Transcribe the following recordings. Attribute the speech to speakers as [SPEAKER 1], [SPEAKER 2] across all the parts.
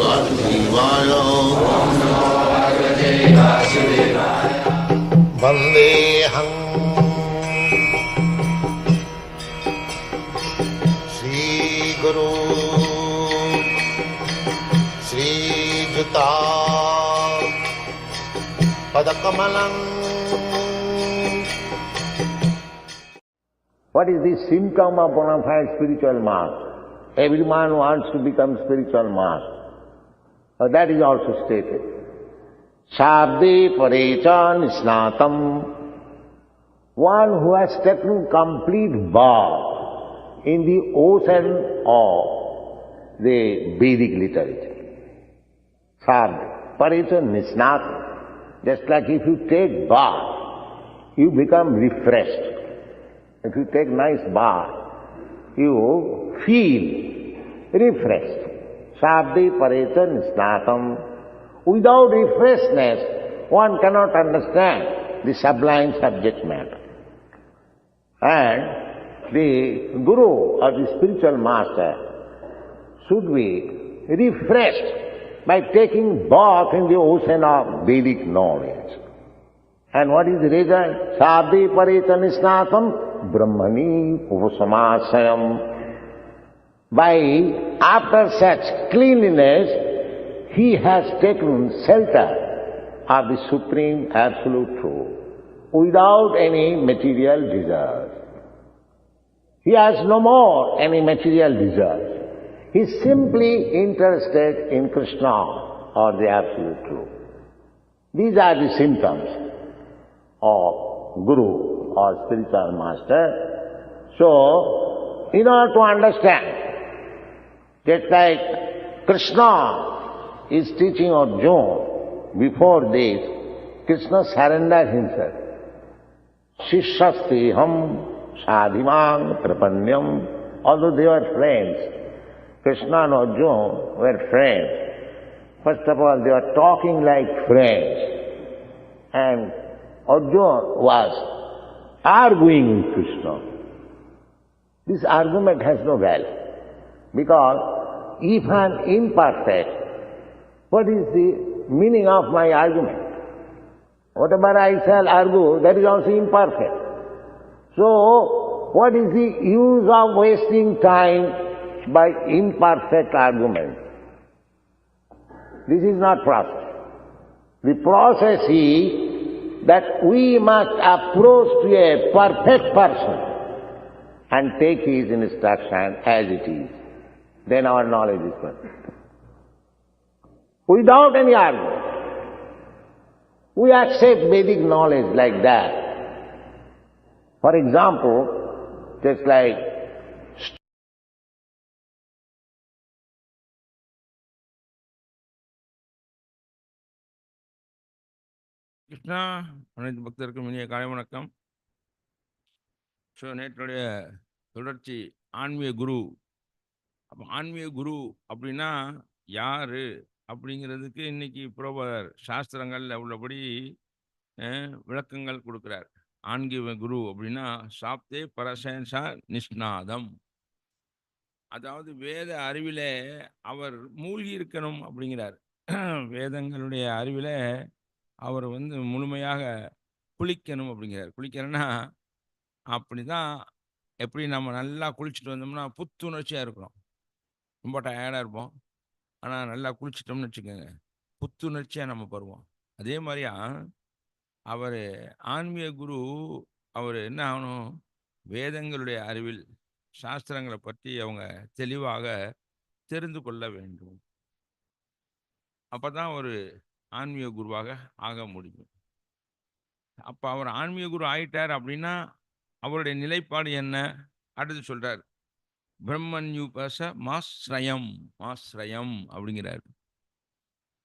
[SPEAKER 1] वासुदेवाय वन्देऽहम् श्रीगुरु श्रीयुता पदकमलम्
[SPEAKER 2] What is the symptom of bona fide spiritual master? Every man wants to become spiritual master. Uh, that is also stated. Shabde parecha nisnatam. One who has taken complete bath in the ocean of the Vedic literature. Shabde parecha nisnatam. Just like if you take bath, you become refreshed. If you take nice bath, you feel refreshed. Shabdi parecha nisnatam. Without refreshness, one cannot understand the sublime subject matter. And the guru or the spiritual master should be refreshed by taking bath in the ocean of Vedic knowledge. And what is the result? Sadhi parithanisnatam brahmani upasamasayam. By, after such cleanliness, he has taken shelter of the supreme absolute truth without any material desires. He has no more any material desires. He is simply interested in Krishna or the absolute truth. These are the symptoms of guru or spiritual master. So, in order to understand, just like Krishna is teaching Arjuna, before this, Krishna surrendered himself. Shishastiham sadhimang prapanyam. Although they were friends, Krishna and Arjuna were friends. First of all, they were talking like friends. And Arjuna was arguing with Krishna. This argument has no value. Because if I am imperfect, what is the meaning of my argument? Whatever I shall argue, that is also imperfect. So, what is the use of wasting time by imperfect argument? This is not process. The process is that we must approach to a perfect person and take his instruction as it is. Then our knowledge is perfect. Without any argument. We accept Vedic knowledge like that. For example, just like
[SPEAKER 3] Krishna அனைத்து பக்தருக்கும் இனிய காலை வணக்கம் so நேற்றுடைய தொடர்ச்சி ஆன்மீக குரு அப்போ ஆன்மீக குரு அப்படின்னா யாரு? அப்படிங்கிறதுக்கு இன்னைக்கு புரோபர் சாஸ்திரங்களில் உள்ளபடி விளக்கங்கள் கொடுக்குறார். ஆன்மீக குரு அப்படின்னா சாப்தே பரசேன்சா நிஷ்நாதம். அதாவது வேத அறிவில் அவர் மூழ்கி இருக்கணும் அப்படிங்கிறார். வேதங்களுடைய அறிவில் அவர் வந்து முழுமையாக குளிக்கணும் அப்படிங்கிறார். குளிக்கிறேன்னா அப்படி தான் எப்படி நம்ம நல்லா குளிச்சுட்டு வந்தோம்னா புத்துணர்ச்சியாக இருக்கிறோம் ரொம்ப டயர்டாக இருப்போம். ஆனால் நல்லா குளிச்சிட்டோம்னு வச்சுக்கோங்க. புத்துணர்ச்சியாக நம்ம பருவோம். அதே மாதிரியா அவர் ஆன்மீக குரு அவர் என்ன ஆகணும்? வேதங்களுடைய அறிவில் சாஸ்திரங்களை பற்றி அவங்க தெளிவாக தெரிந்து கொள்ள வேண்டும். அப்போ தான் ஒரு ஆன்மீக குருவாக ஆக முடியும். அப்போ அவர் ஆன்மீக குரு ஆயிட்டார் அப்படின்னா அவருடைய நிலைப்பாடு என்ன? அடுத்து சொல்கிறார் பிரம்மன் யூபாச மாஸ்ரயம் மாஸ்ரயம் அப்படிங்கிறார்.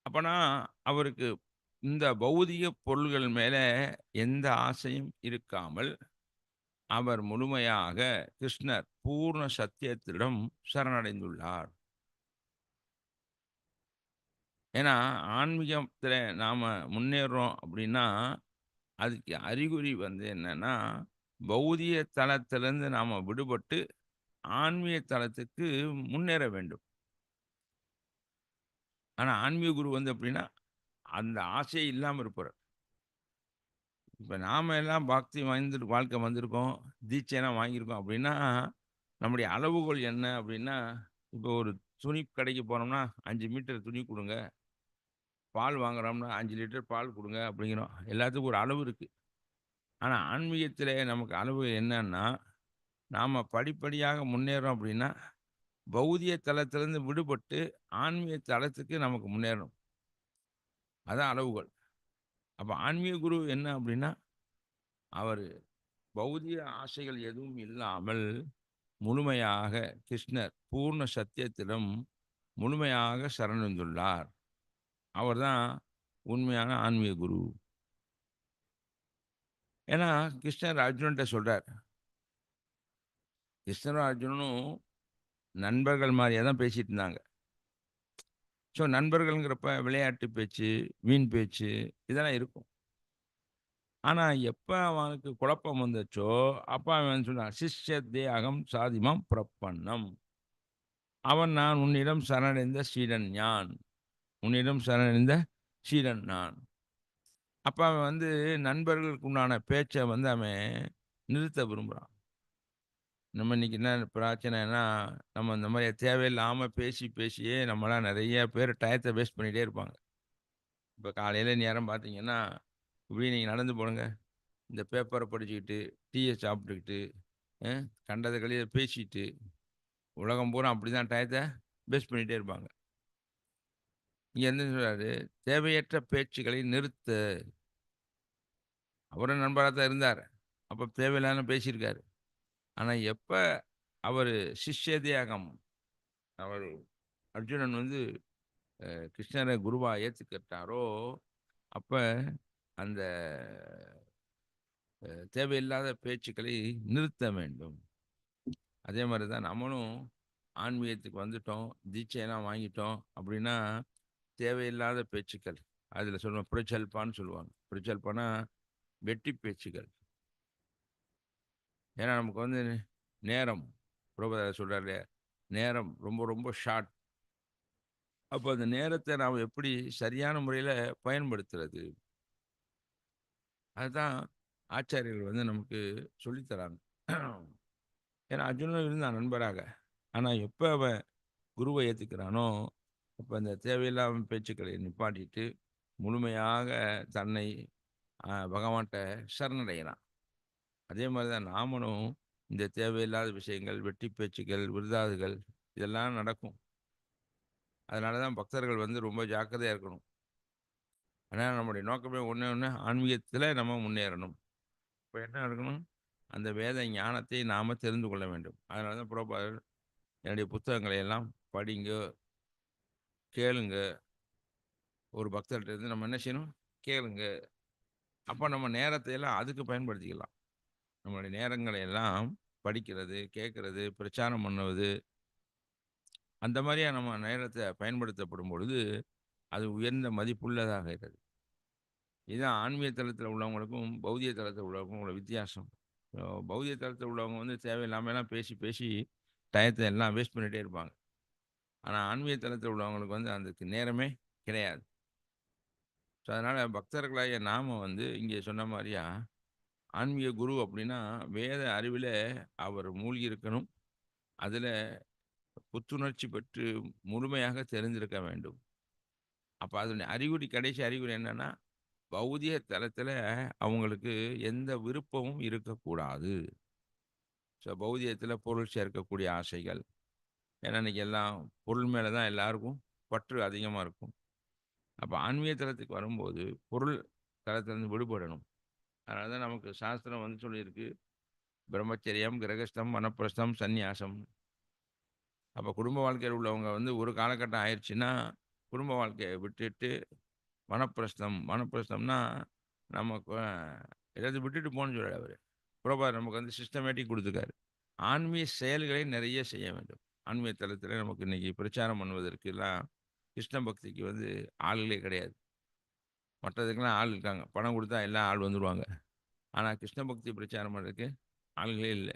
[SPEAKER 3] அப்பனா அவருக்கு இந்த பௌதிக பொருள்கள் மேல எந்த ஆசையும் இருக்காமல் அவர் முழுமையாக கிருஷ்ணர் பூர்ண சத்தியத்திடம் சரணடைந்துள்ளார். ஏன்னா ஆன்மீகத்தில் நாம் முன்னேறோம் அப்படின்னா அதுக்கு அறிகுறி வந்து என்னன்னா பௌதிக தளத்திலேருந்து நாம் விடுபட்டு ஆன்மீக தளத்துக்கு முன்னேற வேண்டும் ஆனால் ஆன்மீக குரு வந்து அப்படின்னா அந்த ஆசையே இல்லாமல் இருப்பார் இப்போ நாம் எல்லாம் பக்தி வாய்ந்து வாழ்க்கை வந்திருக்கோம். தீட்சையெல்லாம் வாங்கியிருக்கோம் அப்படின்னா, நம்முடைய அளவுகோல் என்ன அப்படின்னா, இப்போ ஒரு துணி கடைக்கு போனோம்னா, அஞ்சு மீட்டர் துணி கொடுங்க பால் வாங்குறோம்னா அஞ்சு லிட்டர் பால் கொடுங்க அப்படிங்கிறோம். எல்லாத்துக்கும் ஒரு அளவு இருக்குது ஆனால் ஆன்மீகத்தில் நமக்கு அளவு என்னன்னா, நாம் படிப்படியாக முன்னேறோம் அப்படின்னா, பௌதிய தளத்திலிருந்து விடுபட்டு ஆன்மீக தளத்துக்கு நமக்கு முன்னேறணும். அதான் அளவுகள் அப்போ ஆன்மீக குரு என்ன அப்படின்னா, அவர் பௌதிய ஆசைகள் எதுவும் இல்லாமல் முழுமையாக கிருஷ்ணர் பூர்ண சத்தியத்திடம் முழுமையாக சரணிந்துள்ளார் அவர் தான் உண்மையான ஆன்மீக குரு. ஏன்னா கிருஷ்ணர் அர்ஜுனன்ட்ட சொல்கிறார் கிருஷ்ணரும் அர்ஜுனனும் நண்பர்கள் மாதிரியே தான் பேசிட்டு இருந்தாங்க. ஸோ நண்பர்கள்ங்கிறப்ப விளையாட்டு பேச்சு, வீண் பேச்சு இதெல்லாம் இருக்கும். ஆனால் எப்போ அவனுக்கு குழப்பம் வந்துச்சோ, அப்ப அவன் சொன்னான், "சிஷ்யத்தே அகம் சாதிமாம் பிரப்பன்னம்." அவன் நான் உன்னிடம் சரணடைந்த சீடன் யான். உன்னிடம் சரணடைந்த சீடன் நான். அப்போ அவன் வந்து நண்பர்களுக்கு உண்டான பேச்சை வந்து அவன் நிறுத்த விரும்புகிறான் நம்ம இன்னைக்கு என்ன பிரச்சனைன்னா, நம்ம இந்த மாதிரி தேவையில்லாமல் பேசி பேசியே நம்மளாம் நிறைய பேர் டயத்தை வேஸ்ட் பண்ணிகிட்டே இருப்பாங்க. இப்போ காலையில் நேரம் பார்த்தீங்கன்னா, இப்படி நீங்கள் நடந்து போடுங்க. இந்த பேப்பரை படிச்சுக்கிட்டு, டீயை சாப்பிட்டுக்கிட்டு, கண்டதை கண்டத பேசிக்கிட்டு பேசிட்டு, உலகம் பூரா அப்படிதான் டயத்தை வேஸ்ட் பண்ணிகிட்டே இருப்பாங்க. இங்கே என்ன சொல்கிறாரு தேவையற்ற பேச்சுக்களை நிறுத்து. அவரும் நண்பராக தான் இருந்தார். அப்போ தேவையில்லாமல் பேசியிருக்காரு. ஆனால் எப்போ அவர் சிஷ்யதியாகம் அவர் அர்ஜுனன் வந்து கிருஷ்ணரை குருவாக ஏற்றுக்கிட்டாரோ அப்போ அந்த தேவையில்லாத பேச்சுக்களை நிறுத்த வேண்டும். அதே மாதிரி தான் நம்மளும் ஆன்மீகத்துக்கு வந்துட்டோம், தீட்சையெல்லாம் வாங்கிட்டோம் அப்படின்னா, தேவையில்லாத பேச்சுக்கள். அதில் சொல்லுவோம் பிரச்சல்பான்னு சொல்லுவாங்க. பிரச்சல்பான்னா வெட்டி பேச்சுக்கள். ஏன்னா நமக்கு வந்து நேரம் பிரபுபாதர் சொல்கிறார் நேரம் ரொம்ப ரொம்ப ஷார்ட். அப்போ அந்த நேரத்தை நாம் எப்படி சரியான முறையில் பயன்படுத்துறது? அதுதான் ஆச்சாரியர்கள் வந்து நமக்கு சொல்லி தராங்க. ஏன்னா அர்ஜுனன் இருந்தான் நண்பராக. ஆனால் எப்போ அவன் குருவை ஏற்றுக்கிறானோ அப்போ அந்த தேவையில்லாம பேச்சுக்களை நிப்பாட்டிட்டு, முழுமையாக தன்னை பகவான்கிட்ட சரணடைகிறான். அதே மாதிரி தான் நாமளும் இந்த தேவையில்லாத விஷயங்கள், வெட்டி பேச்சுக்கள், விருதாதுகள் இதெல்லாம் நடக்கும். அதனால தான் பக்தர்கள் வந்து ரொம்ப ஜாக்கிரதையாக இருக்கணும். ஆனால் நம்முடைய நோக்கமே ஒன்று ஒன்று ஆன்மீகத்தில் நம்ம முன்னேறணும். இப்போ என்ன இருக்கணும்? அந்த வேத ஞானத்தை நாம் தெரிந்து கொள்ள வேண்டும். அதனால தான் பிரபுபாதர் என்னுடைய புத்தகங்களை எல்லாம் படிங்க. கேளுங்க. ஒரு பக்தர்கிட்ட இருந்து நம்ம என்ன செய்யணும்? கேளுங்க. அப்போ நம்ம நேரத்தை எல்லாம் அதுக்கு பயன்படுத்திக்கலாம். நம்மளுடைய நேரங்களை எல்லாம் படிக்கிறது, கேட்கறது பிரச்சாரம் பண்ணுவது. அந்த மாரியா நம்ம நேரத்தை பயன்படுத்தப்படும் பொழுது, அது உயர்ந்த மதிப்புள்ளதாகிறது. இதுதான் ஆன்மீக தளத்தில் உள்ளவங்களுக்கும், பௌதிய தளத்தில் உள்ளவங்களுக்கும் உள்ள வித்தியாசம். பௌதிய தளத்தில் உள்ளவங்க வந்து தேவையில்லாமலாம் பேசி பேசி டயத்தை எல்லாம் வேஸ்ட் பண்ணிகிட்டே இருப்பாங்க. ஆனால் ஆன்மீக தளத்தில் உள்ளவங்களுக்கு வந்து அதுக்கு நேரமே கிடையாது. ஸோ அதனால் பக்தர்களாகிய நாம வந்து இங்கே சொன்ன மாதிரியா ஆன்மீக குரு அப்படின்னா, வேத அறிவில் அவர் மூழ்கி இருக்கணும். அதில் புத்துணர்ச்சி பெற்று முழுமையாக தெரிஞ்சிருக்க வேண்டும். அப்போ அதனுடைய அறிகுறி கடைசி அறிகுறி என்னன்னா, பௌதிக தளத்தில் அவங்களுக்கு எந்த விருப்பமும் இருக்கக்கூடாது. ஸோ பௌதிகத்தில பொருள் சேர்க்கக்கூடிய ஆசைகள். ஏன்னா இன்றைக்கி எல்லாம் பொருள் மேலே தான் எல்லாருக்கும் பற்று அதிகமாக இருக்கும். அப்போ ஆன்மீக தளத்துக்கு வரும்போது, பொருள் தளத்திலேருந்து விடுபடணும். அதனால தான் நமக்கு சாஸ்திரம் வந்து சொல்லியிருக்கு. பிரம்மச்சரியம், கிரகஸ்தம், வனப்பிரஸ்தம், சந்நியாசம். அப்போ குடும்ப வாழ்க்கையில் உள்ளவங்க வந்து ஒரு காலகட்டம் ஆயிடுச்சுன்னா குடும்ப வாழ்க்கையை விட்டுட்டு வனப்பிரஸ்தம். வனப்பிரஸ்தம்னா நம்ம எதாவது ஏதாவது விட்டுட்டு போகணும்னு சொல்லல அவர் பிரபுபாதர் நமக்கு வந்து சிஸ்டமேட்டிக் கொடுத்துருக்காரு ஆன்மீக செயல்களை நிறைய செய்ய வேண்டும். ஆன்மீக தளத்தில் நமக்கு இன்றைக்கி பிரச்சாரம் பண்ணுவதற்கெல்லாம் கிருஷ்ண பக்திக்கு வந்து ஆளுகளே கிடையாது. மற்றதுக்கெல்லாம் ஆள் இருக்காங்க. பணம் கொடுத்தா எல்லாம் ஆள் வந்துடுவாங்க ஆனால் கிருஷ்ண பக்தி பிரச்சாரம் பண்ணுறதுக்கு ஆள்களே இல்லை.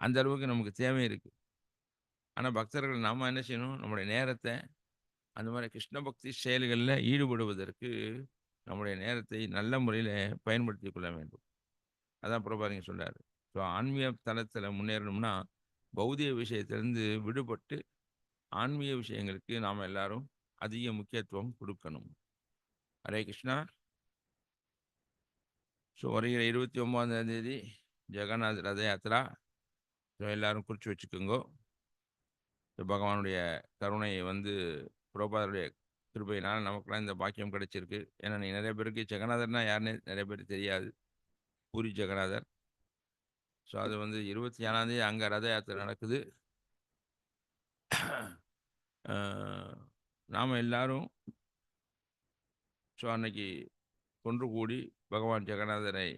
[SPEAKER 3] அந்த அளவுக்கு நமக்கு தேவை இருக்குது ஆனால் பக்தர்கள் நாம் என்ன செய்யணும்? நம்முடைய நேரத்தை அந்த மாதிரி கிருஷ்ண பக்தி செயல்களில் ஈடுபடுவதற்கு நம்முடைய நேரத்தை நல்ல முறையில் பயன்படுத்தி கொள்ள வேண்டும். அதான் பிரபாரிங்க சொல்கிறார் ஸோ ஆன்மீக தளத்தில் முன்னேறணும்னா பௌதிக விஷயத்திலிருந்து விடுபட்டு ஆன்மீக விஷயங்களுக்கு நாம் எல்லாரும் அதிக முக்கியத்துவம் கொடுக்கணும். ஹரே கிருஷ்ணா. ஸோ வருகிற இருபத்தி ஒம்பதாம் தேதி ஜெகநாத் ரத யாத்திரா. ஸோ எல்லாரும் குறித்து வச்சுக்கோங்க. ஸோ பகவானுடைய கருணை வந்து புரோபாதருடைய கிருபையினால் நமக்குலாம் இந்த பாக்கியம் கிடைச்சிருக்கு. ஏன்னா நீ நிறைய பேருக்கு ஜெகநாதர்னா யாருன்னு நிறைய பேர் தெரியாது. பூரி ஜெகநாதர். ஸோ அது வந்து இருபத்தி ஏழாந்தேதி அங்கே ரத யாத்திரை நடக்குது. நாம் எல்லாரும் ஸோ அன்னைக்கு ஒன்று கூடி பகவான் ஜெகநாதனை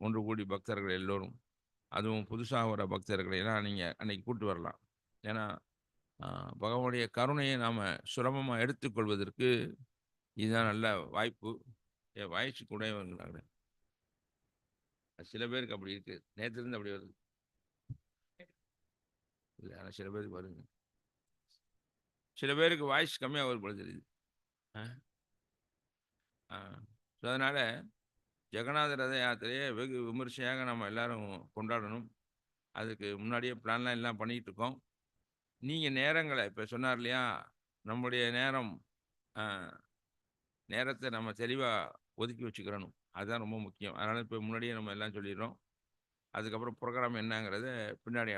[SPEAKER 3] ஒன்று கூடி பக்தர்கள் எல்லோரும் அதுவும் புதுசாக வர பக்தர்களை எல்லாம் நீங்கள் அன்னைக்கு கூட்டு வரலாம். ஏன்னா பகவானுடைய கருணையை நாம் சுலபமாக எடுத்துக்கொள்வதற்கு இதுதான் நல்ல வாய்ப்பு. என் வயசு கூட வருகிறாங்க சில பேருக்கு அப்படி இருக்கு. நேற்றுலேருந்து அப்படி வருது. இல்லை ஆனால் சில பேருக்கு வருங்க சில பேருக்கு வாய்ஸ் கம்மியாக வரும் போல தெரியுது. ஆ? அதனால் ஜெகநாத ரத யாத்திரையை வெகு விமர்சையாக நம்ம எல்லோரும் கொண்டாடணும். அதுக்கு முன்னாடியே பிளான்லாம் எல்லாம் பண்ணிகிட்டு இருக்கோம். நீங்கள் நேரங்களை இப்போ சொன்னார் இல்லையா நம்முடைய நேரம் நேரத்தை நம்ம தெளிவாக ஒதுக்கி வச்சுக்கிறணும். அதுதான் ரொம்ப முக்கியம். அதனால் இப்போ முன்னாடியே நம்ம எல்லாம் சொல்லிடுறோம். அதுக்கப்புறம் ப்ரோக்ராம் என்னங்கிறத பின்னாடி